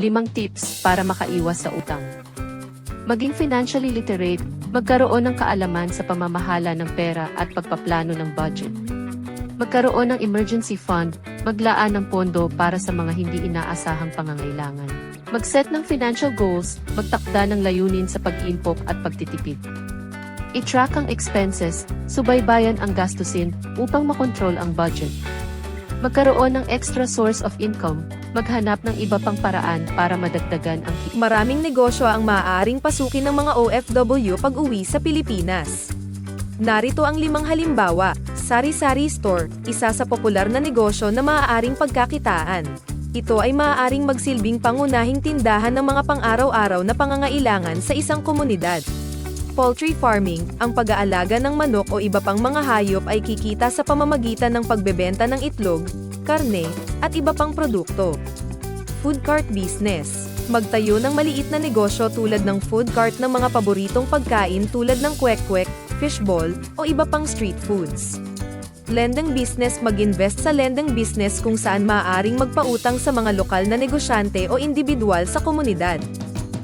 Limang tips para makaiwas sa utang. Maging financially literate, magkaroon ng kaalaman sa pamamahala ng pera at pagpaplano ng budget. Magkaroon ng emergency fund, maglaan ng pondo para sa mga hindi inaasahang pangangailangan. Mag-set ng financial goals, magtakda ng layunin sa pag-iimpok at pagtitipid. I-track ang expenses, subaybayan ang gastusin upang makontrol ang budget. Magkaroon ng extra source of income, maghanap ng iba pang paraan para madagdagan ang kita. Maraming negosyo ang maaaring pasukin ng mga OFW pag uwi sa Pilipinas. Narito ang limang halimbawa. Sari-sari store, isa sa popular na negosyo na maaaring pagkakitaan. Ito ay maaaring magsilbing pangunahing tindahan ng mga pang-araw-araw na pangangailangan sa isang komunidad. Poultry farming, ang pag-aalaga ng manok o iba pang mga hayop ay kikita sa pamamagitan ng pagbebenta ng itlog, karne, at iba pang produkto. Food cart business. Magtayo ng maliit na negosyo tulad ng food cart ng mga paboritong pagkain tulad ng kwek-kwek, fishball, o iba pang street foods. Lending business mag-invest sa lending business kung saan maaaring magpautang sa mga lokal na negosyante o individual sa komunidad.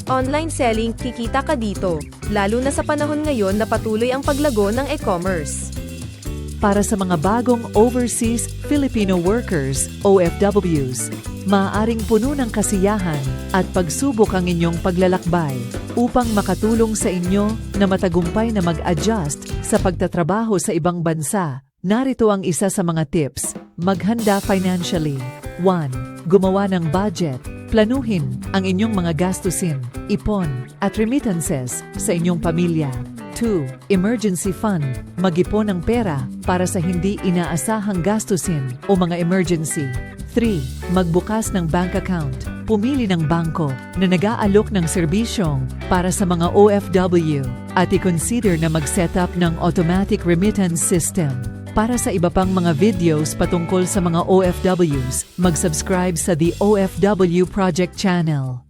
Online selling, kikita ka dito, lalo na sa panahon ngayon na patuloy ang paglago ng e-commerce. Para sa mga bagong overseas Filipino workers, OFWs, maaaring puno ng kasiyahan at pagsubok ang inyong paglalakbay upang makatulong sa inyo na matagumpay na mag-adjust sa pagtatrabaho sa ibang bansa. Narito ang isa sa mga tips. Maghanda financially. 1. Gumawa ng budget. Planuhin ang inyong mga gastusin, ipon, at remittances sa inyong pamilya. 2. Emergency fund. Mag-ipon ng pera para sa hindi inaasahang gastusin o mga emergency. 3. Magbukas ng bank account. Pumili ng bangko na nag-aalok ng serbisyong para sa mga OFW at i-consider na mag-set up ng automatic remittance system. Para sa iba pang mga videos patungkol sa mga OFWs, mag-subscribe sa The OFW Project channel.